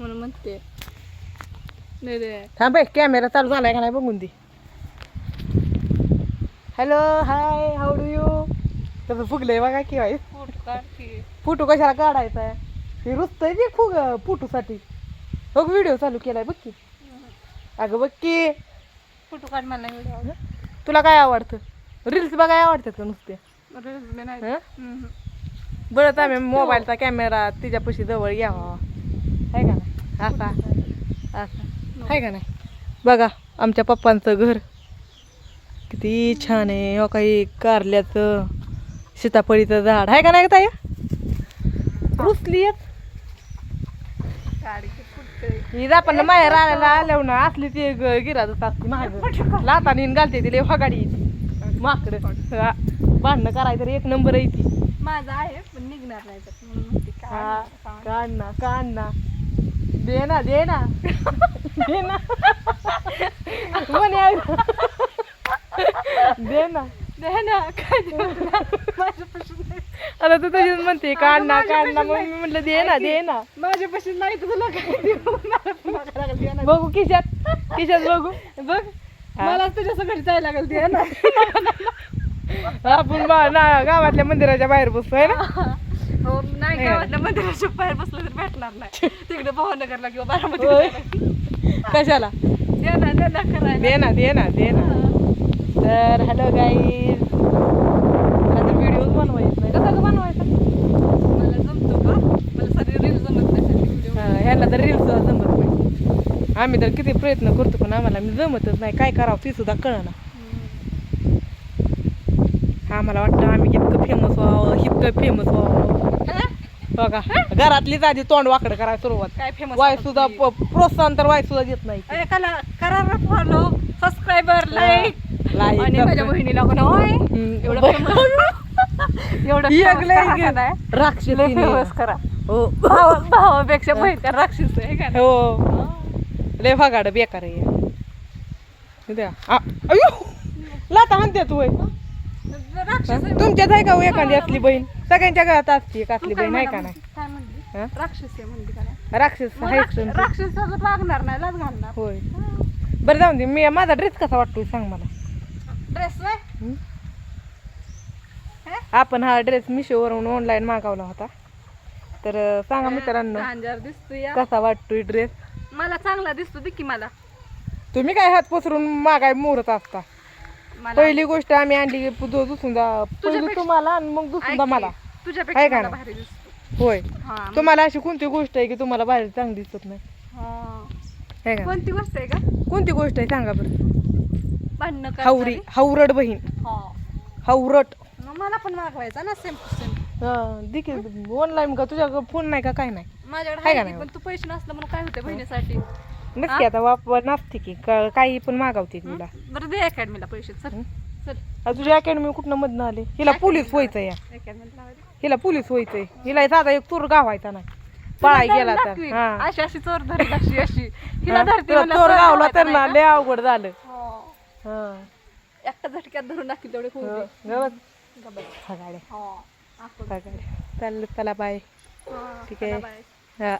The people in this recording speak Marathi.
म्हणून म्हणते. नाही रे. थांब बाई कॅमेरा चालू झालाय का नाही बघून दे. Hello hi how do you तसं फुगलंय बघा की बाई. फोटो काढते फोटो कशाला काढायचा? आहे हे रुचतंय ते फुग फोटोसाठी. बघ व्हिडिओ चालू केलाय बघ की. अगं बघ की. फोटो काढ मला व्हिडिओ तुला काय आवडतं? रील्स बघाय आवडतात का नुसते? नाही हं? हम्म. बरंच आम्ही मोबाईलचा कॅमेरा तिच्यापाशी जवळ घ्यावा आहे का नाही? असा असा आहे का नाही? बघा आमच्या पप्पांचं घर. किती छान आहे. हो काही कारल्याचं सीताफळीचं झाड. आहे का नाही ताई? रुसली. गाडी ही आपण माहेर आल्याला आल्यावर ना असली ती ग- गिराजच असते महाग लाताने घालते तिला फगाडी माकड. भांडणं करायचं एक नंबर आहे ती. माझा आहे पण निघणार नाही हा, ना काढ ना. दे ना दे ना दे ना म्हणे. दे ना दे ना काय देऊ ना? माझ्यापाशी नाही. आता तू तुझीच म्हणते काढ ना काढ ना. मग मी म्हटलं दे ना दे ना माझ्यापाशी नाही तुला काय देऊ? मला पुन्हा करायला लागेल दे ना. बघू किशात किशात बघू. बघ मला तुझ्या सगळी जायला लागेल दे ना आपण बा- ना गावातल्या मंदिराच्या बाहेर बसतो आहे ना हो नाही गावातल्या मंदिराच्या बाहेर बसलं तर भेटणार नाही. तिकडे भावनगरला किंवा बारामती होय. कशाला? दे ना दे ना करायला. दे ना दे ना दे ना. तर हॅलो गाईज आता व्हिडिओ बनवायचा नाही कसा बनवायचा? मला जमतो का? मला सारी रील जमत नाही हा, ह्याला तर रील्स जमत नाही. आम्ही तर किती प्रयत्न करतो पण आम्हाला मी जमतच नाही. काय करावं ती सुद्धा कळना. आम्हाला वाटतं आम्ही इतकं फेमस व्हावं इतकं फेमस व्हावं. बघा घरातलीच आधी तोंड वाकडं करायला सुरुवात. काय फेमस वाय सुद्धा प्रोत्साहन तर वाय सुद्धा देत नाही. करा फॉलो सबस्क्रायबर लाईक आणि माझ्या. बहिणीला होय एवढं ही? राक्षस करा. हो. भावापेक्षा बहीण राक्षस आहे का? हो. लय बेकार आहे. हे द्या. लाता म्हणते तू. तुमच्यात आहे का हो एखादी असली बहीण? सगळ्यांच्या घरात असते एक असली बहीण आहे का नाही? काय म्हणली? हा? राक्षस आहे म्हणली का नाही? राक्षस मग आहे राक्ष- तुमची. राक्षसाचं लागणार नाही लाज घालणार. होय. बरं जाऊन दे मी माझा ड्रेस कसा वाटतोय सांग मला. ड्रेस वय? हं? हे? आपण हा ड्रेस मिशोवरून ऑनलाईन मागवला होता. तर अं, सांगा मित्रांनो दिसतो या. कसा वाटतोय ड्रेस मला चांगला दिसतो दे की मला. तुम्ही काय हात पसरून मागाय मोरत असता? मला पहिली गोष्ट आम्ही आणली की दु- दुसुंदा पहिली तुझ्यापेक्षा- तुम्हाला आणि मग ऐक दुसुंदा की, मला. तुझ्यापेक्षा आहे का मला नाही? भारी दिसतो. होय. हा तुम्हाला अशी कोणती गोष्ट आहे की तुम्हाला बाहेर चांगली दिसत नाही? हा. आहे का कोणती गोष्ट आहे का? कोणती गोष्ट आहे सांगा बरं? भांडणं हावरी? हावरट बहीण. हा. हावरट. मग मला पण मागवायचा ना सेम दिकी ऑनलाईन का तुझ्या फोन नाही का? काय नाही? माझ्याकडे आहे का आहे की, नाही? पण तू पैसे नसलं म्हणून काय होते बहिणीसाठी? नक्की आता वापर नसते की का- काही पण मागवते तिला. बरं दे अकॅडमीला पैसे चल? चल. तुझ्या अकॅडमी कुठनं मधनं आले? हिला पोलीस व्हायचं या. अकॅडमीला लावायचं. हिला पोलीस व्हायचंय. हिला साधा एक चोर गावायचा नाही. पळाय गेला तर. हा. अशी अशी चोर धरत अशी अशी. हिला हा, धरते तुला चोर गावला तर ना? लय अवघड झालं. हो. हा. एकटा झटक्यात धरून टाकी तेवढे खूप हो, गवत. हा. आपण चाललं चला बाय ठीक आहे. हा.